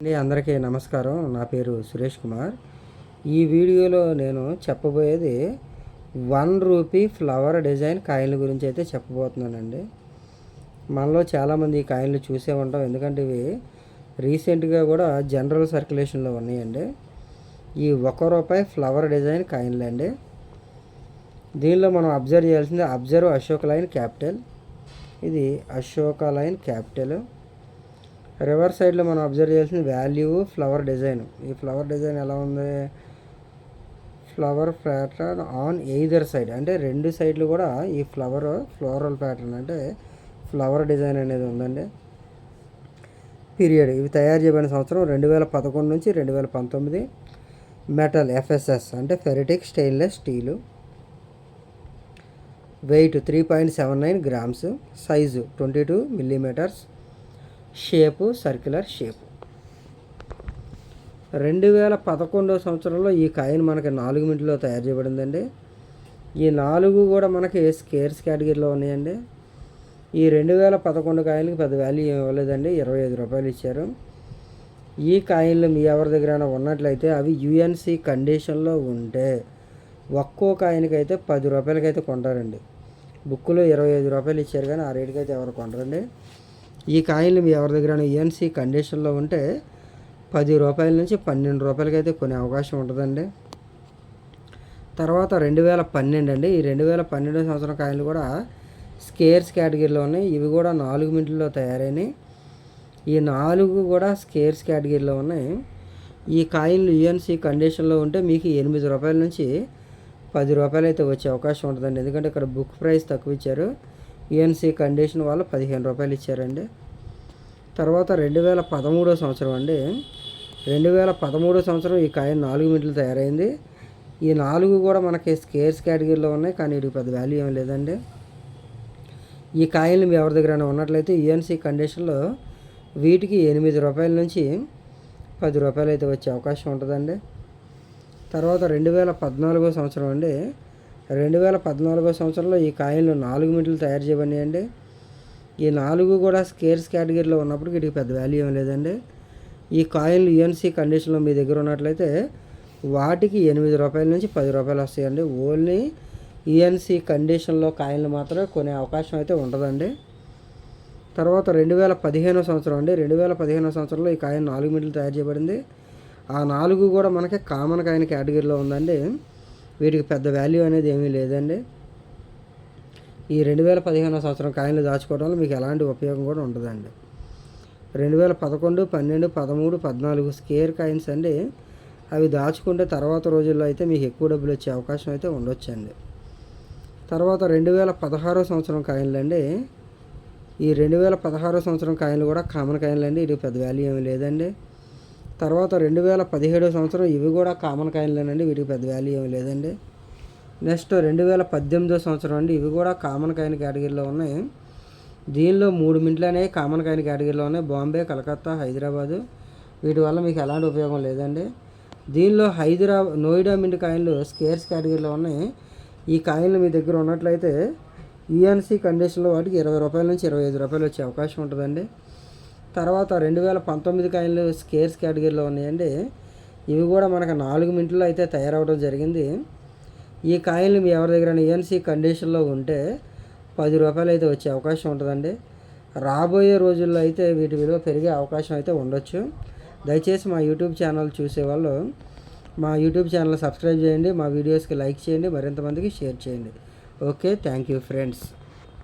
అండి అందరికీ నమస్కారం. నా పేరు సురేష్ కుమార్. ఈ వీడియోలో నేను చెప్పబోయేది వన్ రూపీ ఫ్లవర్ డిజైన్ కాయిన్ల గురించి అయితే చెప్పబోతున్నానండి. మనలో చాలామంది ఈ కాయిన్లు చూసే ఉంటాం. ఎందుకంటే ఇవి రీసెంట్గా కూడా జనరల్ సర్క్యులేషన్లో ఉన్నాయండి. ఈ ఒక రూపాయి ఫ్లవర్ డిజైన్ కాయిన్లు అండి దీనిలో మనం అబ్జర్వ్ చేయాల్సింది అబ్జర్వ్ అశోక లైన్ క్యాపిటల్. ఇది అశోక లైన్ క్యాపిటల్. రివర్స్ సైడ్లో మనం అబ్జర్వ్ చేసిన వాల్యూ ఫ్లవర్ డిజైన్. ఈ ఫ్లవర్ డిజైన్ ఎలా ఉంది? Flower pattern on either side. అంటే రెండు సైడ్లు కూడా ఈ ఫ్లవర్ ఫ్లోరల్ ప్యాటర్న్ అంటే ఫ్లవర్ డిజైన్ అనేది ఉందండి. పీరియడ్. ఇవి తయారు చేయబడిన సంవత్సరం రెండు వేల పదకొండు నుంచి రెండు వేల పంతొమ్మిది. మెటల్ ఎఫ్ఎస్ఎస్ అంటే ferritic stainless steel. Weight three point seven nine grams. Size twenty two millimetres. Shape circular shape. రెండు వేల పదకొండవ సంవత్సరంలో ఈ కాయిన్ మనకి నాలుగు మినిట్లో తయారు చేయబడిందండి. ఈ నాలుగు కూడా మనకి స్కేర్స్ కేటగిరీలో ఉన్నాయండి. ఈ రెండు వేల పదకొండు కాయిన్కి పెద్ద వాల్యూ ఏమి ఇవ్వలేదండి. ఇరవై ఐదు రూపాయలు ఇచ్చారు. ఈ కాయిన్లు మీ ఎవరి దగ్గర ఉన్నట్లయితే అవి యుఎన్సి కండిషన్లో ఉంటే ఒక్కో కాయిన్కి అయితే పది రూపాయలకి అయితే కొంటారండి. బుక్లో ఇరవై ఐదు రూపాయలు ఇచ్చారు కానీ ఆ రేటుకి అయితే ఎవరు కొంటారండి ఈ కాయిన్లు మీ ఎవరి దగ్గర ఈఎన్సీ కండిషన్లో ఉంటే పది రూపాయల నుంచి పన్నెండు రూపాయలకి అయితే కొనే అవకాశం ఉంటుందండి. తర్వాత రెండు వేల పన్నెండు అండి. ఈ రెండు వేల పన్నెండు సంవత్సరం కాయిన్లు కూడా స్కేర్స్ కేటగిరీలో ఉన్నాయి. ఇవి కూడా నాలుగు మినిట్లో తయారైనాయి. ఈ నాలుగు కూడా స్కేర్స్ కేటగిరీలో ఉన్నాయి. ఈ కాయిన్లు యుఎన్సీ కండిషన్లో ఉంటే మీకు ఎనిమిది రూపాయల నుంచి పది రూపాయలు అయితే వచ్చే అవకాశం ఉంటుందండి. ఎందుకంటే ఇక్కడ బుక్ ప్రైస్ తక్కువ ఇచ్చారు. ఈఎన్సీ కండిషన్ వాళ్ళు పదిహేను రూపాయలు ఇచ్చారండి. తర్వాత రెండు వేల పదమూడో సంవత్సరం అండి. రెండు వేల పదమూడో సంవత్సరం ఈ కాయిన్ నాలుగు మీటర్లు తయారైంది. ఈ నాలుగు కూడా మనకి స్కేర్స్ కేటగిరీలో ఉన్నాయి కానీ వీటికి పెద్ద వాల్యూ ఏం లేదండి. ఈ కాయిన్లు మీ ఎవరి దగ్గరైనా ఉన్నట్లయితే యుఎన్సీ కండిషన్లో వీటికి ఎనిమిది రూపాయల నుంచి పది రూపాయలు అయితే వచ్చే అవకాశం ఉంటుందండి. తర్వాత రెండు వేల పద్నాలుగో సంవత్సరం అండి. రెండు వేల పద్నాలుగో సంవత్సరంలో ఈ కాయిన్లు నాలుగు మీటర్లు తయారు చేయబడినాయండి. ఈ నాలుగు కూడా స్కేర్స్ కేటగిరీలో ఉన్నప్పుడు వీటికి పెద్ద వాల్యూ ఏం లేదండి. ఈ కాయిన్లు యుఎన్సీ కండిషన్లో మీ దగ్గర ఉన్నట్లయితే వాటికి ఎనిమిది రూపాయల నుంచి పది రూపాయలు వస్తాయండి. ఓన్లీ ఈఎన్సీ కండిషన్లో కాయిన్లు మాత్రమే కొనే అవకాశం అయితే ఉండదండి. తర్వాత రెండు వేల పదిహేనో సంవత్సరం అండి. రెండు వేల పదిహేనో సంవత్సరంలో ఈ కాయిన్ నాలుగు మీటర్లు తయారు చేయబడింది. ఆ నాలుగు కూడా మనకి కామన్ కాయిన్ కేటగిరీలో ఉందండి. వీటికి పెద్ద వాల్యూ అనేది ఏమీ లేదండి. ఈ రెండు వేల పదిహేనో సంవత్సరం కాయిన్లు దాచుకోవడం వల్ల మీకు ఎలాంటి ఉపయోగం కూడా ఉండదండి. రెండు వేల పదకొండు పన్నెండు పదమూడు పద్నాలుగు స్కేర్ కాయిన్స్ అండి. అవి దాచుకుంటే తర్వాత రోజుల్లో అయితే మీకు ఎక్కువ డబ్బులు వచ్చే అవకాశం అయితే ఉండొచ్చండి. తర్వాత రెండు వేల పదహారో సంవత్సరం కాయిన్లు అండి. ఈ రెండు వేల పదహారో సంవత్సరం కాయిన్లు కూడా కామన్ కాయిన్లు అండి. ఇది పెద్ద వాల్యూ ఏమి లేదండి. తర్వాత రెండు వేల పదిహేడో సంవత్సరం ఇవి కూడా కామన్ కాయిన్లేనండి వీటికి పెద్ద వాల్యూ ఏమీ లేదండి. నెక్స్ట్ రెండు వేల పద్దెనిమిదో సంవత్సరం అండి ఇవి కూడా కామన్ కాయిన్ కేటగిరీలో ఉన్నాయి. దీనిలో మూడు మింట్లు అనేవి కామన్ కాయిన్ కేటగిరీలో ఉన్నాయి. బాంబే కలకత్తా హైదరాబాదు వీటి వల్ల మీకు ఎలాంటి ఉపయోగం లేదండి. దీనిలో హైదరాబాద్ నోయిడా మింట్ కాయిన్లు స్కేర్స్ కేటగిరీలో ఉన్నాయి. ఈ కాయిన్లు మీ దగ్గర ఉన్నట్లయితే యూఎన్సీ కండిషన్లో వాటికి ఇరవై రూపాయల నుంచి ఇరవై ఐదు రూపాయలు వచ్చే అవకాశం ఉంటుందండి. తర్వాత రెండు వేల పంతొమ్మిది కాయిన్లు స్కేర్స్ కేటగిరీలో ఉన్నాయండి. ఇవి కూడా మనకు నాలుగు మినిట్లో అయితే తయారవడం జరిగింది. ఈ కాయిన్లు మీ ఎవరి దగ్గర ఈఎన్సీ కండిషన్లో ఉంటే పది రూపాయలు అయితే వచ్చే అవకాశం ఉంటుందండి. రాబోయే రోజుల్లో అయితే వీటి విలువ పెరిగే అవకాశం అయితే ఉండొచ్చు. దయచేసి మా యూట్యూబ్ ఛానల్ చూసేవాళ్ళు మా యూట్యూబ్ ఛానల్ సబ్స్క్రైబ్ చేయండి మా వీడియోస్కి లైక్ చేయండి మరింతమందికి షేర్ చేయండి. Okay thank you friends.